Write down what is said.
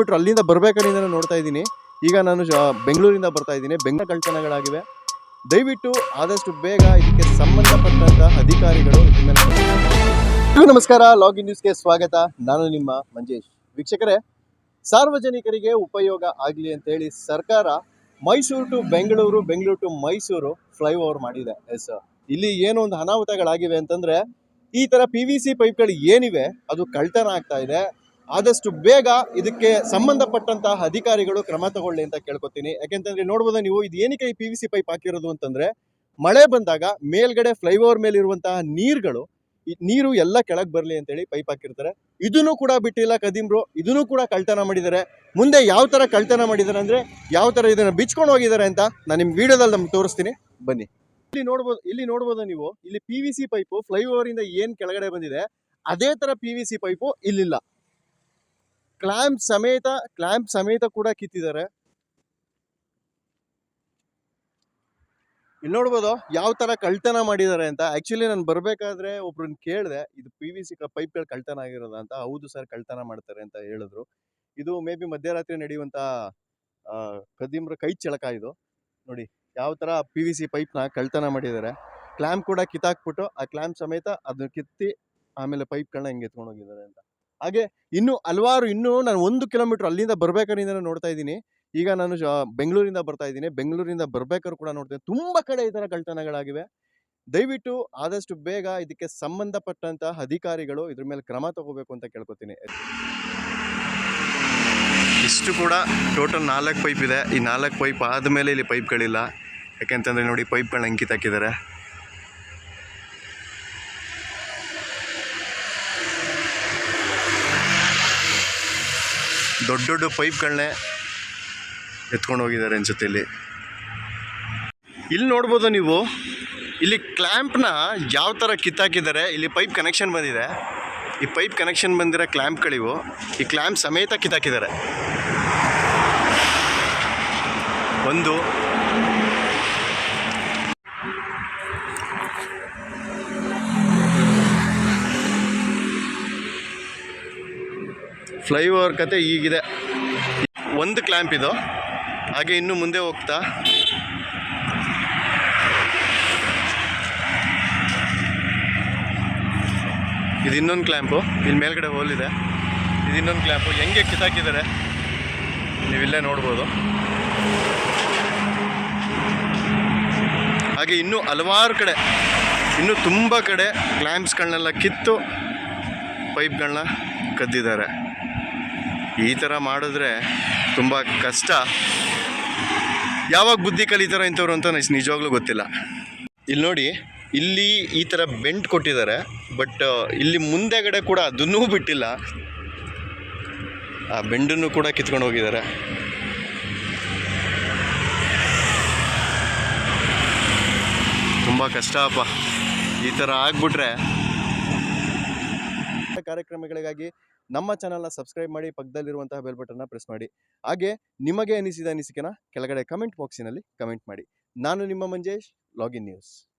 Kilometre ಅಲ್ಲಿಂದ ಬರ್ಬೇಕಾದ್ರೆ ನೋಡ್ತಾ ಇದ್ದೀನಿ. ಈಗ ನಾನು ಬೆಂಗಳೂರಿಂದ ಬರ್ತಾ ಇದ್ದೀನಿ. ಬೆಂಗಳ ಕಳ್ತನಗಳಾಗಿವೆ. ದಯವಿಟ್ಟು ಆದಷ್ಟು ಬೇಗ ಇದಕ್ಕೆ ಸಂಬಂಧಪಟ್ಟಂತ ಅಧಿಕಾರಿಗಳು ನಮಸ್ಕಾರ. ಲಾಗಿನ್ ನ್ಯೂಸ್ಗೆ ಸ್ವಾಗತ. ನಾನು ನಿಮ್ಮ ಮಂಜೇಶ್. ವೀಕ್ಷಕರೇ, ಸಾರ್ವಜನಿಕರಿಗೆ ಉಪಯೋಗ ಆಗಲಿ ಅಂತ ಹೇಳಿ ಸರ್ಕಾರ Mysuru to Bengaluru Bengaluru to Mysuru flyover ಮಾಡಿದೆ. ಎಸ್. ಇಲ್ಲಿ ಏನೋ ಒಂದು ಅನಾಹುತಗಳಾಗಿವೆ ಅಂತಂದ್ರೆ ಈ ತರ ಪಿ ವಿ ಸಿ ಪೈಪ್ಗಳು ಏನಿವೆ, ಅದು ಕಳ್ತನ ಆಗ್ತಾ ಇದೆ. ಆದಷ್ಟು ಬೇಗ ಇದಕ್ಕೆ ಸಂಬಂಧಪಟ್ಟಂತಹ ಅಧಿಕಾರಿಗಳು ಕ್ರಮ ತಗೊಳ್ಳಿ ಅಂತ ಕೇಳ್ಕೊತೀನಿ. ಯಾಕೆಂತಂದ್ರೆ ನೋಡ್ಬೋದು ನೀವು ಇದು ಏನಕ್ಕೆ ಈ ಪಿ ವಿ ಸಿ ಪೈಪ್ ಹಾಕಿರೋದು ಅಂತಂದ್ರೆ, ಮಳೆ ಬಂದಾಗ ಮೇಲ್ಗಡೆ ಫ್ಲೈಓವರ್ ಮೇಲೆ ಇರುವಂತಹ ನೀರುಗಳು ನೀರು ಎಲ್ಲ ಕೆಳಗೆ ಬರಲಿ ಅಂತೇಳಿ ಪೈಪ್ ಹಾಕಿರ್ತಾರೆ. ಇದನ್ನು ಕೂಡ ಬಿಟ್ಟಿಲ್ಲ ಕದೀಮ್ರು, ಇದನ್ನು ಕೂಡ ಕಳ್ತನ ಮಾಡಿದ್ದಾರೆ. ಮುಂದೆ ಯಾವ ತರ ಕಳ್ತನ ಮಾಡಿದ್ದಾರೆ ಅಂದ್ರೆ, ಯಾವ ತರ ಇದನ್ನ ಬಿಚ್ಕೊಂಡು ಹೋಗಿದ್ದಾರೆ ಅಂತ ನಾನು ನಿಮ್ಮ ವಿಡಿಯೋದಲ್ಲಿ ನಮ್ಗೆ ತೋರಿಸ್ತೀನಿ. ಬನ್ನಿ. ಇಲ್ಲಿ ನೋಡ್ಬೋದು ಇಲ್ಲಿ ನೋಡ್ಬೋದು ನೀವು, ಇಲ್ಲಿ P V C pipe flyover ಇಂದ ಏನ್ ಕೆಳಗಡೆ ಬಂದಿದೆ, ಅದೇ ತರ ಪಿ ವಿ ಸಿ ಪೈಪು ಇಲ್ಲಿಲ್ಲ. ಕ್ಲಾಂಪ್ ಸಮೇತ ಕ್ಲಾಂಪ್ ಸಮೇತ ಕೂಡ ಕಿತ್ತಿದ್ದಾರೆ. ಇಲ್ಲಿ ನೋಡ್ಬೋದು ಯಾವ ತರ ಕಳ್ತನ ಮಾಡಿದ್ದಾರೆ ಅಂತ. ಆಕ್ಚುಲಿ ನಾನು ಬರ್ಬೇಕಾದ್ರೆ ಒಬ್ರನ್ನ ಕೇಳಿದೆ, ಇದು ಪಿ ವಿ ಸಿ ಪೈಪ್ಗಳು ಕಳ್ತನ ಆಗಿರೋದ ಅಂತ. ಹೌದು ಸರ್, ಕಳ್ತನ ಮಾಡ್ತಾರೆ ಅಂತ ಹೇಳಿದ್ರು. ಇದು ಮೇ ಬಿ ಮಧ್ಯರಾತ್ರಿ ನಡೆಯುವಂತ ಕದಿಮ್ರ ಕೈ ಚಳಕ ಇದು. ನೋಡಿ, ಯಾವ ತರ ಪಿ ವಿ ಸಿ ಪೈಪ್ನ ಕಳ್ತನ ಮಾಡಿದ್ದಾರೆ. ಕ್ಲಾಂಪ್ ಕೂಡ ಕಿತ್ತಾಕ್ಬಿಟ್ಟು, ಆ ಕ್ಲಾಂಪ್ ಸಮೇತ ಅದನ್ನ ಕಿತ್ತಿ, ಆಮೇಲೆ ಪೈಪ್ಗಳನ್ನ ಹಿಂಗೆ ಎತ್ಕೊಂಡು ಹೋಗಿದ್ದಾರೆ ಅಂತ. ಹಾಗೆ ಇನ್ನು ಹಲವಾರು, ಇನ್ನೂ ನಾನು ಒಂದು ಕಿಲೋಮೀಟರ್ ಅಲ್ಲಿಂದ ಬರ್ಬೇಕಾದ್ರೆ ನೋಡ್ತಾ ಇದ್ದೀನಿ. ಈಗ ನಾನು ಬೆಂಗಳೂರಿಂದ ಬರ್ತಾ ಇದ್ದೀನಿ. ಬೆಂಗಳೂರಿಂದ ಬರ್ಬೇಕಾದ್ರು ಕೂಡ ನೋಡ್ತೀನಿ. ತುಂಬ ಕಡೆ ಈ ಥರ ಕಳ್ತನಗಳಾಗಿವೆ ದಯವಿಟ್ಟು ಆದಷ್ಟು ಬೇಗ ಇದಕ್ಕೆ ಸಂಬಂಧಪಟ್ಟಂತಹ ಅಧಿಕಾರಿಗಳು ಇದ್ರ ಮೇಲೆ ಕ್ರಮ ತಗೋಬೇಕು ಅಂತ ಕೇಳ್ಕೊತೀನಿ. ಇಷ್ಟು ಕೂಡ ಟೋಟಲ್ ನಾಲ್ಕು ಪೈಪ್ ಇದೆ. ಈ ನಾಲ್ಕು ಪೈಪ್ ಆದಮೇಲೆ ಇಲ್ಲಿ ಪೈಪ್ಗಳಿಲ್ಲ. ಯಾಕೆಂತಂದರೆ ನೋಡಿ ಪೈಪ್ಗಳನ್ನ ಅಂಕಿತ ಹಾಕಿದ್ದಾರೆ ದೊಡ್ಡ ದೊಡ್ಡ ಪೈಪ್ಗಳನ್ನೇ ಎತ್ಕೊಂಡು ಹೋಗಿದ್ದಾರೆ ಅನ್ಸುತ್ತೆ ಇಲ್ಲಿ. ಇಲ್ಲಿ ನೋಡ್ಬೋದು ನೀವು, ಇಲ್ಲಿ ಕ್ಲ್ಯಾಂಪ್ನ ಯಾವ ಥರ ಕಿತ್ತಾಕಿದ್ದಾರೆ, ಇಲ್ಲಿ ಪೈಪ್ ಕನೆಕ್ಷನ್ ಬಂದಿದೆ. ಈ ಪೈಪ್ ಕನೆಕ್ಷನ್ ಬಂದಿರೋ ಕ್ಲ್ಯಾಂಪ್ಗಳಿವು, ಈ ಕ್ಲ್ಯಾಂಪ್ ಸಮೇತ ಕಿತ್ತಾಕಿದ್ದಾರೆ. ಒಂದು ಫ್ಲೈಓವರ್ ಕತೆ ಈಗಿದೆ. ಒಂದು ಕ್ಲ್ಯಾಂಪ್ ಇದು. ಹಾಗೆ ಇನ್ನು ಮುಂದೆ ಹೋಗ್ತಾ. ಇದು ಇನ್ನೊಂದು ಕ್ಲ್ಯಾಂಪು ಇಲ್ಲಿ ಮೇಲ್ಗಡೆ ಹೋಲ್ ಇದೆ. ಇದು ಇನ್ನೊಂದು ಕ್ಲ್ಯಾಂಪು ಹೆಂಗೆ ಕಿತ್ತಾಕಿದ್ದಾರೆ? ನೀವಿಲ್ಲೇ ನೋಡ್ಬೋದು. ಹಾಗೆ ಇನ್ನೂ ಹಲವಾರು ಕಡೆ, ಇನ್ನೂ ತುಂಬ ಕಡೆ ಕ್ಲ್ಯಾಂಪ್ಸ್ಗಳನ್ನೆಲ್ಲ ಕಿತ್ತು ಪೈಪ್ಗಳನ್ನ ಕದ್ದಿದ್ದಾರೆ. ಈ ಥರ ಮಾಡಿದ್ರೆ ತುಂಬ ಕಷ್ಟ. ಯಾವಾಗ ಬುದ್ಧಿ ಕಲಿತಾರೋ ಇಂಥವ್ರು ಅಂತ ನನಗೆ ನಿಜವಾಗ್ಲೂ ಗೊತ್ತಿಲ್ಲ. ಇಲ್ಲಿ ನೋಡಿ, ಇಲ್ಲಿ ಈ ಥರ ಬೆಂಟ್ ಕೊಟ್ಟಿದ್ದಾರೆ, ಬಟ್ ಇಲ್ಲಿ ಮುಂದೆಗಡೆ ಕೂಡ ಅದನ್ನೂ ಬಿಟ್ಟಿಲ್ಲ. ಆ ಬೆಂಡನ್ನು ಕೂಡ ಕಿತ್ಕೊಂಡು ಹೋಗಿದ್ದಾರೆ. ತುಂಬ ಕಷ್ಟ ಅಪ್ಪ. ಈ ಥರ ಆಗ್ಬಿಟ್ರೆ, ಕಾರ್ಯಕ್ರಮಗಳಿಗಾಗಿ ನಮ್ಮ ಚಾನಲ್ನ ಸಬ್ಸ್ಕ್ರೈಬ್ ಮಾಡಿ ಪಕ್ಕದಲ್ಲಿರುವಂತಹ ಬೆಲ್ ಬಟನ್ನ ಪ್ರೆಸ್ ಮಾಡಿ. ಹಾಗೆ ನಿಮಗೆ ಅನಿಸಿದ ಅನಿಸಿಕೆನ ಕೆಳಗಡೆ ಕಮೆಂಟ್ ಬಾಕ್ಸಿನಲ್ಲಿ ಕಮೆಂಟ್ ಮಾಡಿ. ನಾನು ನಿಮ್ಮ ಮಂಜೇಶ್, ಲಾಗಿನ್ ನ್ಯೂಸ್.